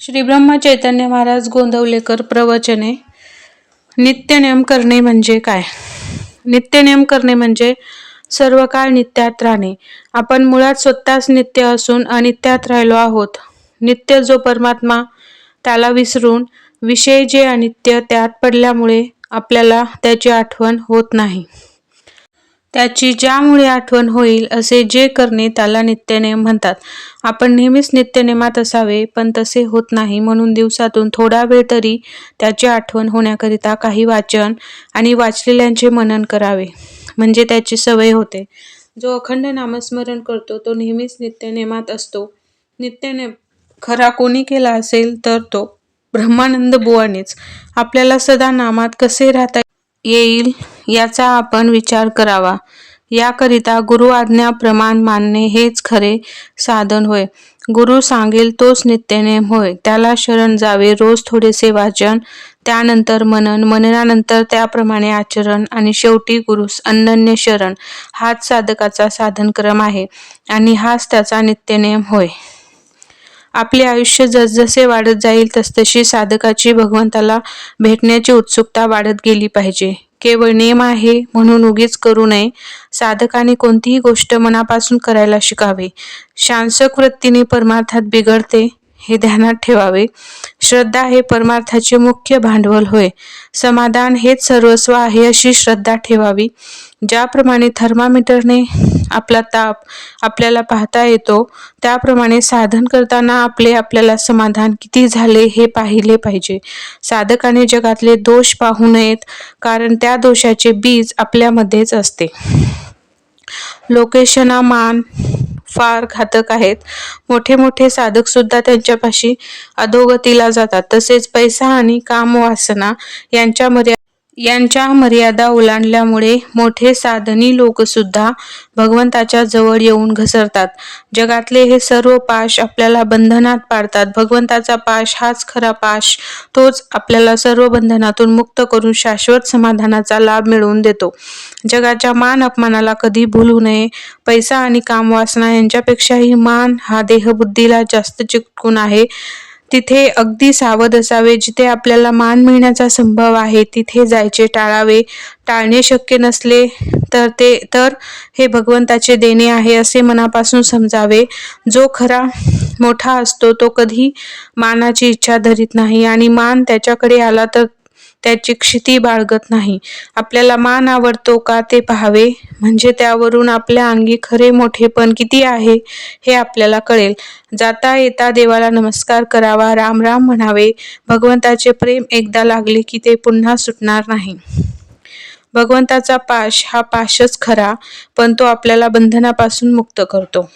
श्री ब्रह्म चैतन्य महाराज गोंदवलेकर प्रवचने नित्यनियम करणे म्हणजे काय? नित्यनेम करणे म्हणजे सर्व काळ नित्यात राहणे. आपण मुळात स्वतःच नित्य असून अनित्यात राहिलो आहोत. नित्य जो परमात्मा त्याला विसरून विषय जे अनित्य त्यात पडल्यामुळे आपल्याला त्याची आठवण होत नाही. त्याची ज्यामुळे आठवण होईल असे जे करणे त्याला नित्यनेम म्हणतात. आपण नेहमीच नित्यनेमात असावे पण तसे होत नाही म्हणून दिवसातून थोडा वेळ तरी त्याची आठवण होण्याकरिता काही वाचन आणि वाचलेल्यांचे मनन करावे. म्हणजे त्याची सवय होते. जो अखंड नामस्मरण करतो तो नेहमीच नित्यनेमात असतो. नित्यनेम खरा कोणी केला असेल तर तो ब्रह्मानंद बुवानेच. आपल्याला सदा नामात कसे राहता येईल याचा आपण विचार करावा. याकरिता गुरु आज्ञा प्रमाण मानणे हेच खरे साधन होय. गुरु सांगेल तोच नित्यनेम होय. त्याला शरण जावे रोज थोडेसे वाचन त्यानंतर मनन मननानंतर त्याप्रमाणे आचरण आणि शेवटी गुरुस अनन्य शरण हाच साधकाचा साधनक्रम आहे आणि हाच त्याचा नित्यनेम होय. आपले आयुष्य जसजसे वाढत जाईल तसतशी साधकाची भगवंताला भेटण्याची उत्सुकता वाढत गेली पाहिजे. केवळ नेम आहे म्हणून उगीच करू नये. साधकाने कोणतीही गोष्ट मनापासून करायला शिकावे. शांसक वृत्तीने परमार्थात बिघडते. हे ध्यानात ठेवावे. श्रद्धा हे परमार्थाचे मुख्य भांडवल होय. समाधान हेच सर्वस्व आहे अशी श्रद्धा ठेवावी. ज्याप्रमाणे थर्मामीटरने आपला ताप आपल्याला पाहता येतो त्याप्रमाणे साधन करताना आपले आपल्याला समाधान किती झाले हे पाहिले पाहिजे. साधकाने जगातले दोष पाहू नयेत कारण त्या दोषाचे बीज आपल्यामध्येच असते. लोकेशना मान फार घातक आहेत. मोठे मोठे साधक सुद्धा त्यांच्यापाशी अधोगतीला जातात. तसेच पैसा आणि कामवासना यांच्या यांच्यामध्ये यांच्या मर्यादा ओलांडल्यामुळे मोठे साधनी लोकसुद्धा भगवंताच्या जवळ येऊन घसरतात. जगातले हे सर्व पाश आपल्याला बंधनात पाडतात. भगवंताचा पाश हाच खरा पाश तोच आपल्याला सर्व बंधनातून मुक्त करून शाश्वत समाधानाचा लाभ मिळवून देतो. जगाच्या मान अपमानाला कधी भूलू नये. पैसा आणि कामवासना यांच्यापेक्षाही मान हा देहबुद्धीला जास्त चिकटून आहे. तिथे अगदी सावध असावे जिथे आपल्याला मान मिळण्याचा संभव आहे तिथे जायचे टाळावे. टाळणे शक्य नसले तर ते तर हे भगवंताचे देणे आहे असे मनापासून समजावे. जो खरा मोठा असतो तो कधी मानाची इच्छा धरीत नाही. आणि मान त्याच्याकडे आला तर त्याची क्षिती बाळगत नाही. आपल्याला मान आवडतो का ते पाहावे? म्हणजे त्यावरून आपल्या अंगी खरे मोठेपण किती आहे हे आपल्याला कळेल. जाता येता देवाला नमस्कार करावा राम राम म्हणावे. भगवंताचे प्रेम एकदा लागले की ते पुन्हा सुटणार नाही. भगवंताचा पाश हा पाशच खरा पण तो आपल्याला बंधनापासून मुक्त करतो.